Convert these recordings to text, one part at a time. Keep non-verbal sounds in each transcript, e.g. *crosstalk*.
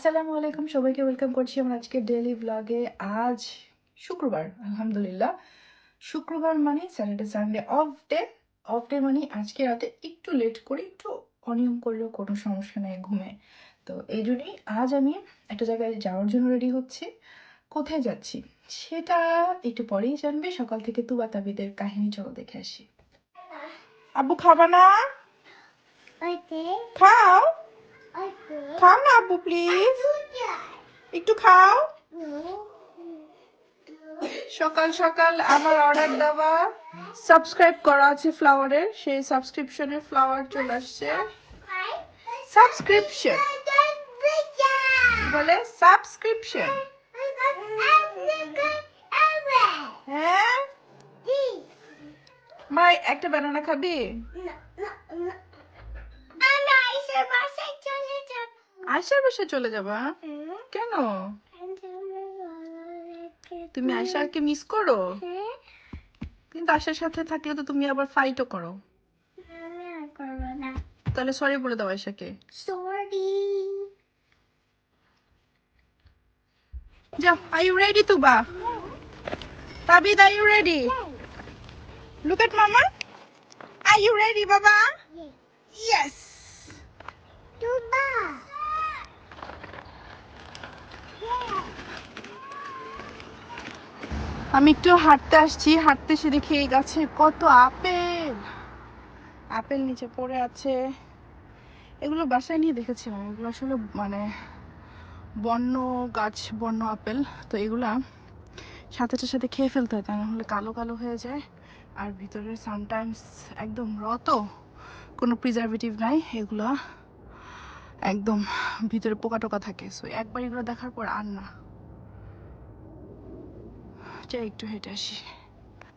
আসসালামু আলাইকুম সবাইকে ওয়েলকাম করছি আমার আজকে ডেইলি ব্লগে আজ শুক্রবার আলহামদুলিল্লাহ। শুক্রবার মানে Saturday Sunday off day off day মানে আজকে রাতে একটু লেট করে একটু অনিয়ম করলেও কোনো সমস্যা নেই ঘুমে। তো এই জন্যই আজ আমি একটা জায়গায় যাওয়ার জন্য রেডি হচ্ছি। কোথায় যাচ্ছি? সেটা একটু পরেই জানবে। সকাল থেকে তুবা তাবিদের কাহিনী চলো দেখে আসি। আব্বু খাবা না. খাও. খাও না আব্বু প্লিজ একটু খাও। সকাল সকাল আমার অর্ডার দেওয়া। সাবস্ক্রাইব করা আছে ফ্লাওয়ারের সেই সাবস্ক্রিপশনে ফ্লাওয়ার চলে আসছে। সাবস্ক্রিপশন বলে সাবস্ক্রিপশন হ্যাঁ? মাই একটা বানানা খাবি? আয়সার বাসায় চলে যাবা। কেন? তুমি আয়সাকে মিস করো? কিন্তু আয়সার সাথে থাকলে তো তুমি আবার ফাইটও করো। তাহলে সরি বলে দাও আয়সাকে যাও are you ready Tuba Tabid are you ready look at মামা। আর ইউ রেডি বাবা? ইয়েস আমি একটু হাঁটতে আসছি, হাঁটতে এসে দেখি এই গাছে কত আপেল। আপেল নিচে পড়ে আছে। এগুলো বাসায় নিয়ে দেখেছিলাম এগুলো আসলে মানে বন্য গাছ, বন্য আপেল। তো এগুলা সাথেটার সাথে খেয়ে ফেলতে হয়, তা না হলে কালো কালো হয়ে যায়। আর ভিতরে সামটাইমস একদম রত, কোনো প্রিজারভেটিভ নাই এগুলা। একদম ভিতরে পোকা টোকা থাকে। সো একবার এগুলো দেখার পর আর না। যাই, একটু হেঁটে আসি।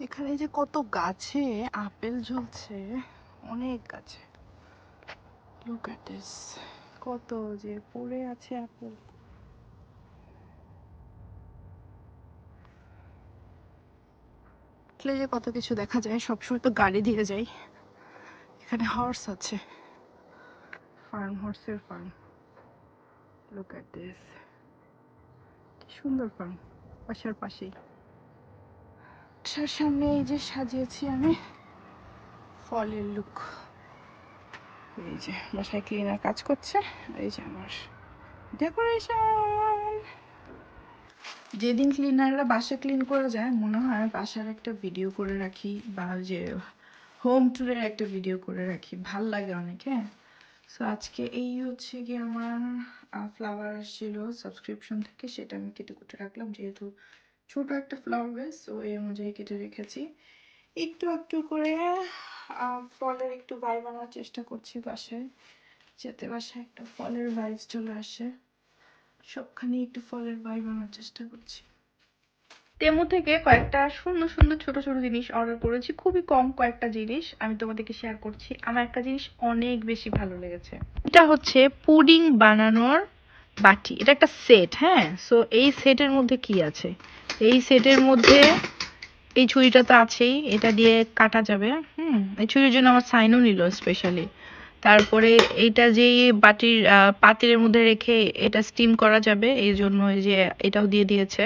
এখানে যে কত গাছে আপেল ঝুলছে, অনেক গাছে। লুক এট দিস কত যে পড়ে আছে আপেল। যে কত কিছু দেখা যায়, সবসময় তো গাড়ি দিয়ে যাই। এখানে হর্স আছে। ফার্ম হর্সের ফার্ম লুক এট দিস সুন্দর ফার্ম বাসার পাশেই। বাসার সামনে এই যে সাজিয়েছি আমি ফলের লুক এই যে বাসায় ক্লিনার কাজ করছে, এই যে আমার ডেকোরেশন যেদিন ক্লিনাররা বাসা ক্লিন করে যায়, মনে হয় বাসার একটা ভিডিও করে রাখি, বা যে হোম ট্যুরের একটা ভিডিও করে রাখি। ভালো লাগে অনেক হ্যাঁ? সো আজকে এই হচ্ছে কি আমার ফ্লাওয়ার ছিল সাবস্ক্রিপশন থেকে, সেটা আমি কেটে কুটে রাখলাম, যেহেতু ছোট একটা ফ্লাওয়ার বেস তো এই অনুযায়ী কেটে রেখেছি। একটু একটু করে ফলের একটু ভাই বানানোর চেষ্টা করছি বাসায়, যাতে বাসায় একটা ফলের ভাইবস চলে আসে। সবখানে একটু ফলের ভাই বানানোর চেষ্টা করছি। তেমু থেকে কয়েকটা সুন্দর সুন্দর ছোট ছোট জিনিস অর্ডার করেছি। খুবই কম কয়েকটা জিনিস আমি তোমাদেরকে শেয়ার করছি। আমার একটা জিনিস অনেক বেশি ভালো লেগেছে। এটা হচ্ছে পুডিং বানানোর বাটি। এটা একটা সেট হ্যাঁ? সো এই সেটের মধ্যে কি আছে? এই সেটের মধ্যে এই ছুরিটা তো আছেই। এটা দিয়ে কাটা যাবে, হুম? এই ছুরির জন্য আমার সাইনও নিল স্পেশালি তারপরে এইটা যে বাটির পাতিলের মধ্যে রেখে এটা স্টিম করা যাবে, এই জন্য যে এটাও দিয়ে দিয়েছে।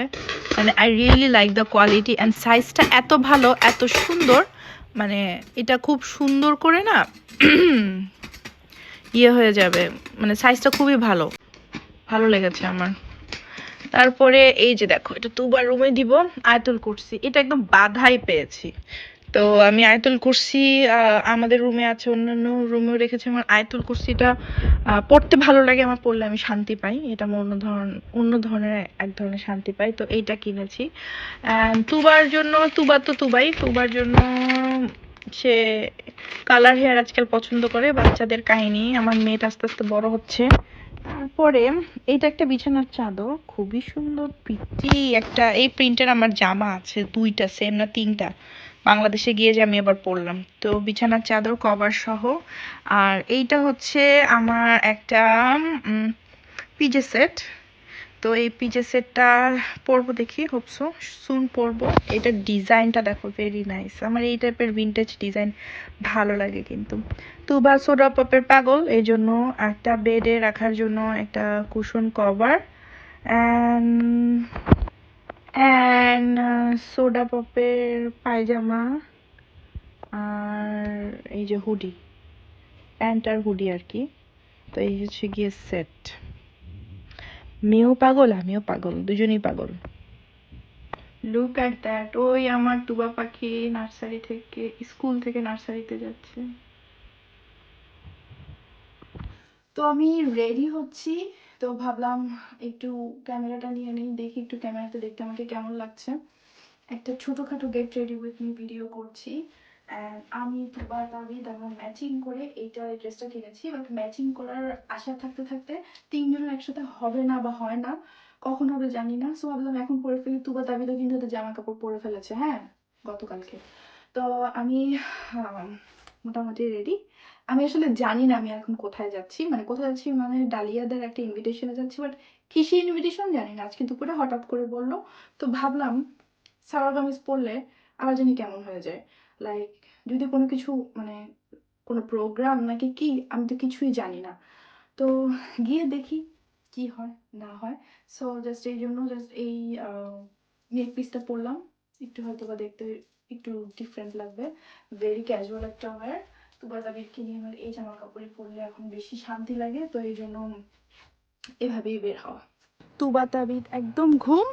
মানে I really like the quality and সাইজটা এত ভালো, এত সুন্দর মানে এটা খুব সুন্দর করে না *clears throat* ইয়ে হয়ে যাবে মানে সাইজটা খুবই ভালো। ভালো লেগেছে আমার। তারপরে এই যে দেখো, এটা দুবার রুমে দিব, আয়তুল করছি এটা একদম বাধাই পেয়েছি। তো আমি আয়তুল কুরসি আমাদের রুমে আছে, অন্যান্য রুমেও রেখেছি। আমার আয়তুল কুরসিটা পড়তে ভালো লাগে, আমার পড়লে আমি শান্তি পাই। এটা অন্য ধরন, অন্য ধরনের এক ধরনের শান্তি পাই। তো এইটা কিনেছি। তুবার জন্য, তুবা তো তুবাই। তুবার জন্য সে কালার হেয়ার আজকাল পছন্দ করে, বাচ্চাদের কাহিনী। আমার মেয়েটা আস্তে আস্তে বড় হচ্ছে। তারপরে এইটা একটা বিছানার চাদর। খুবই সুন্দর পিটি একটা, এই প্রিন্টের আমার জামা আছে, দুইটা সেম না তিনটা। বাংলাদেশে গিয়ে যে আমি আবার পরলাম তো বিছানার চাদর, কভার সহ। আর এইটা হচ্ছে আমার একটা পিজে সেট। তো এই পিজে সেটটা পরবো দেখি হোপসো সুন পরবো। এটার ডিজাইনটা দেখো ভেরি নাইস আমার এই টাইপের ভিন্টেজ ডিজাইন ভালো লাগে কিন্তু। তুবা সোডা পপের পাগল এই জন্য একটা বেডে রাখার জন্য একটা কুশন কভার অ্যান্ড সোডা পপের পায়জামা আর এই যে হুডি প্যান্ট আর হুডি আর কি, তো এই হচ্ছে গিয়ে সেট মেয়েও পাগল, আমিও পাগল, দুজনেই পাগল। লুক অ্যাট দ্যাট ওই আমার তুবা পাখি নার্সারি থেকে, স্কুল থেকে নার্সারিতে যাচ্ছে। তো আমি রেডি হচ্ছি। তো ভাবলাম একটু ক্যামেরাটা নিয়ে নিই, দেখি একটু ক্যামেরাতে দেখতে আমাকে কেমন লাগছে। একটা ছোটোখাটো get ready with me video করছি আমি দুবার দাবি তারপর ম্যাচিং করে এইটা ড্রেসটা কিনেছি বাট ম্যাচিং করার আশা থাকতে থাকতে তিনজনের একসাথে হবে না বা হয় না, কখন হবে জানি না। সো ভাবলাম এখন পরে ফেলি তুবা দাবি তো কিন্তু জামা কাপড় পরে ফেলেছে হ্যাঁ গতকালকে। তো আমি মোটামুটি রেডি আমি আসলে জানি না আমি এখন কোথায় যাচ্ছি। মানে কোথায় যাচ্ছি মানে ডালিয়াদের একটা ইনভিটেশনে যাচ্ছি বাট কিসে ইনভিটেশন জানি না। আজকে দুপুরে হঠাৎ করে বলল, তো ভাবলাম সালোয়ার কামিজ পরলে আবার জানি কেমন হয়ে যায়। লাইক যদি কোনো কিছু মানে কোনো প্রোগ্রাম নাকি কি, আমি তো কিছুই জানি না। তো গিয়ে দেখি কি হয়, না হয়। সো জাস্ট এই জন্য জাস্ট এই নেক পিসটা পরলাম। একটু হয়তো বা দেখতে একটু ডিফারেন্ট লাগবে। ভেরি ক্যাজুয়াল একটা ওয়ার দাবিরকে নিয়ে আমার এই জামা কাপড়ে পরলে এখন বেশি শান্তি লাগে, তো এই জন্য এভাবেই বের হওয়া। তুবা তাবিদ একদম ঘুম,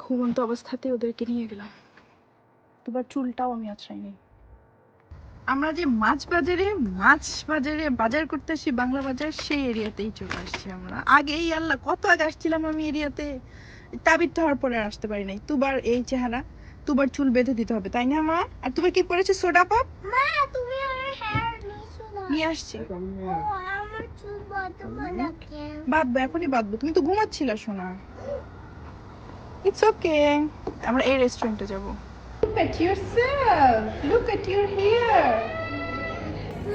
ঘুমন্ত অবস্থাতে ওদেরকে নিয়ে গেলাম। তুবার চুলটাও আমি আছড়াইনি। আমরা যে মাছ বাজারে মাছ বাজারে বাজার করতে আসি, বাংলা বাজার, সেই এরিয়াতেই চলে আসছি আমরা। আগে এই আল্লাহ, কত আগে আসছিলাম আমি এরিয়াতে? তাবিদ হওয়ার পরে আসতে পারি নাই। তুবার এই চেহারা তুবার চুল বেঁধে দিতে হবে তাই না মা? আর তুমি কি পরেছো সোডা পপ? মা তুমি আমার হেয়ার নিছো না। নিয়ে আসছি। ও আমার চুল বাঁধবো না কেন বাঁধবো এখনই বাঁধবো। তুমি তো ঘুমাচ্ছিলা শোনা ইটস ওকে আমরা এই রেস্টুরেন্টে যাব। Look at yourself. Look at your hair.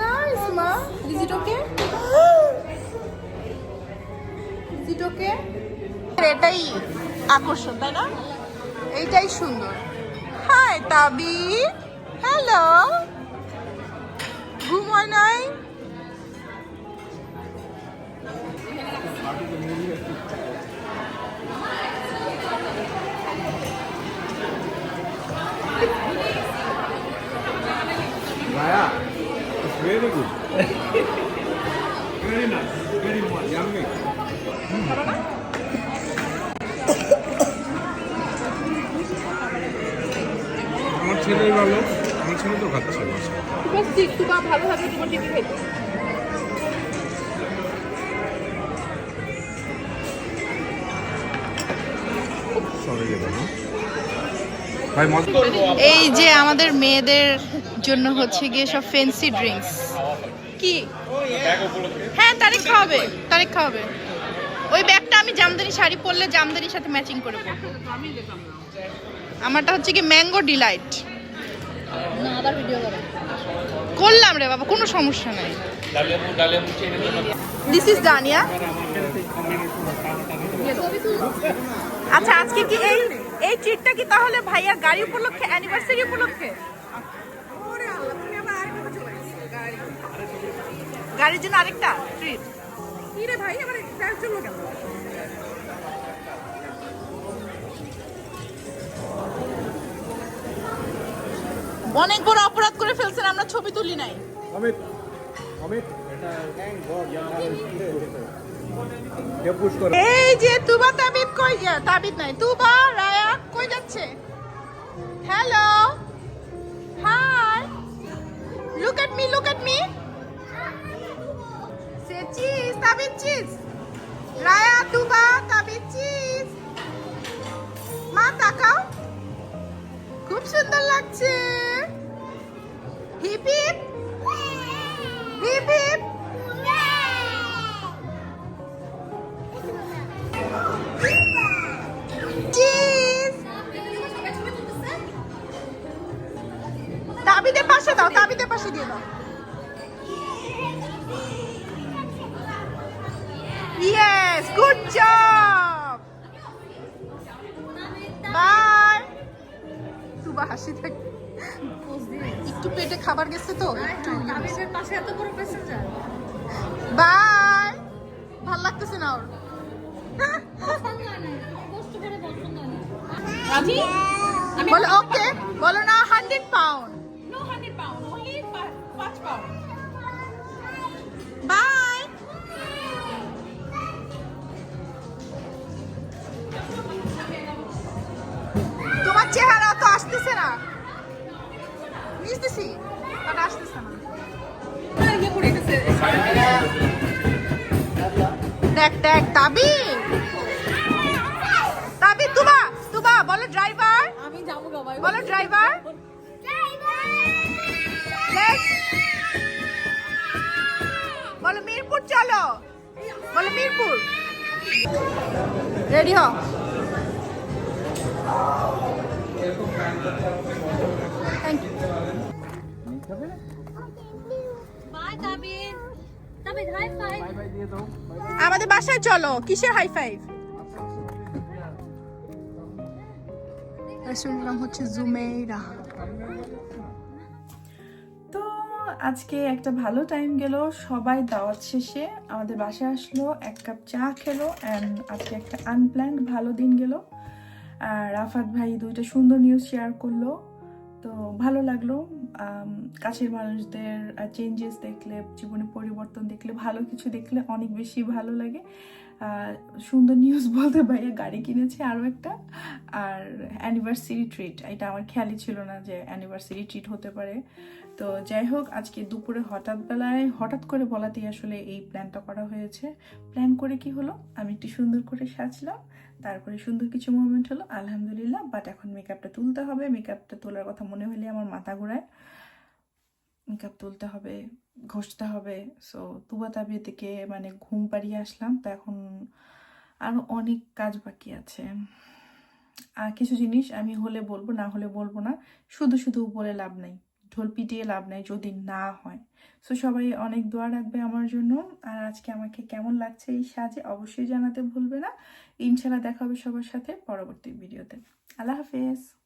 Nice, ma. Is it okay? Is it okay? এটাই আকর্ষণ তাই না? এইটাই সুন্দর। হাই তাবি হ্যালো ঘুম হয় নাই Raya, it's very good. very nice, very much, yummy. আমার ছেলেই ভালো আমার ছেলে তো খাচ্ছে ভালোভাবে তোমার টিভি খাইতে এই যে আমাদের মেয়েদের জন্য হচ্ছে গিয়ে সব ফেন্সি ড্রিঙ্কস কি? হ্যাঁ তারিখ খাওয়াবে তারিখ খাওয়াবে। ওই ব্যাগটা আমি জামদানি শাড়ি পরলে জামদানির সাথে ম্যাচিং করে পরবো। আমারটা হচ্ছে কি ম্যাঙ্গো ডিলাইট করলাম রে বাবা কোনো সমস্যা নাই। দিস ইজ ডানিয়া আচ্ছা আজকে কি এই এই ট্রিটটা কি তাহলে ভাইয়ার গাড়ি উপলক্ষে অ্যানিভার্সারি উপলক্ষে? গাড়ির জন্য আরেকটা ট্রিট অনেক বড় অপরাধ করে ফেলছেন আমরা ছবি তুলি নাই। অমিত অমিত এই যে তুবা তাবিদ কই যা তাবিদ নাই তুবা রায়া কই যাচ্ছে? Hello hi look at me look at me say cheese Tabid cheese Raya Tuba. পাশে দিয়ে দাও। Yeah yes good job bye Tuba হাসি থাক। একটু পেটে খাবার গেছে তো একটু। পাশে এত বড় প্যাসেঞ্জার বাই ভালো লাগতেছে না ওর। আমি? বলো ওকে বলো না হান্ড্রেড পাউন্ড আসতেছে না। বুঝতেছি বাট আসতেছে না। দেখ দেখ তাবি। তাবি তুবা তুবা বলো ড্রাইভার আমি যাব বলো ড্রাইভার বলো মিরপুর চলো। বলো মিরপুর। রেডি হ। থ্যাংক ইউ আমাদের বাসায় চলো কিসের হাই ফাইভ রেস্টুরেন্টের নাম হচ্ছে জুমেইরা। তো আজকে একটা ভালো টাইম গেল সবাই দাওয়াত শেষে। আমাদের বাসায় আসলো এক কাপ চা খেলো অ্যান্ড আজকে একটা আনপ্ল্যান্ড ভালো দিন গেল। রাফাত ভাই দুইটা সুন্দর নিউজ শেয়ার করল। তো ভালো লাগল কাছের মানুষদের চেঞ্জেস দেখলে, জীবনে পরিবর্তন দেখলে, ভালো কিছু দেখলে অনেক বেশি ভালো লাগে। আর সুন্দর নিউজ *laughs* বলতে ভাইয়া গাড়ি কিনেছে আরও একটা। আর অ্যানিভার্সারি ট্রিট এটা আমার খেয়ালই ছিল না যে অ্যানিভার্সারি ট্রিট হতে পারে। তো যাই হোক, আজকে দুপুরে হঠাৎ বেলায়, হঠাৎ করে বলাতেই আসলে এই প্ল্যানটা করা হয়েছে। প্ল্যান করে কি হলো? আমি একটু সুন্দর করে সাজলাম, তারপরে সুন্দর কিছু মুভমেন্ট হলো, আলহামদুলিল্লাহ বাট এখন মেকআপটা তুলতে হবে। মেকআপটা তোলার কথা মনে হলে আমার মাথা ঘোরায়। মেকআপ তুলতে হবে। ঘষতে হবে। সো তুবা তাবিয়ে থেকে মানে ঘুম পাড়িয়ে আসলাম। তো এখন আরও অনেক কাজ বাকি আছে। আর কিছু জিনিস আমি হলে বলব, না হলে বলব না। শুধু শুধু বলে লাভ নাই। ঢোল পিটিয়ে লাভ নাই যদি না হয়। সো সবাই অনেক দোয়া রাখবে আমার জন্য। আর আজকে আমাকে কেমন লাগছে এই সাজে অবশ্যই জানাতে ভুলবে না। ইনশাল্লাহ দেখা হবে সবার সাথে পরবর্তী ভিডিওতে। আল্লাহ হাফেজ।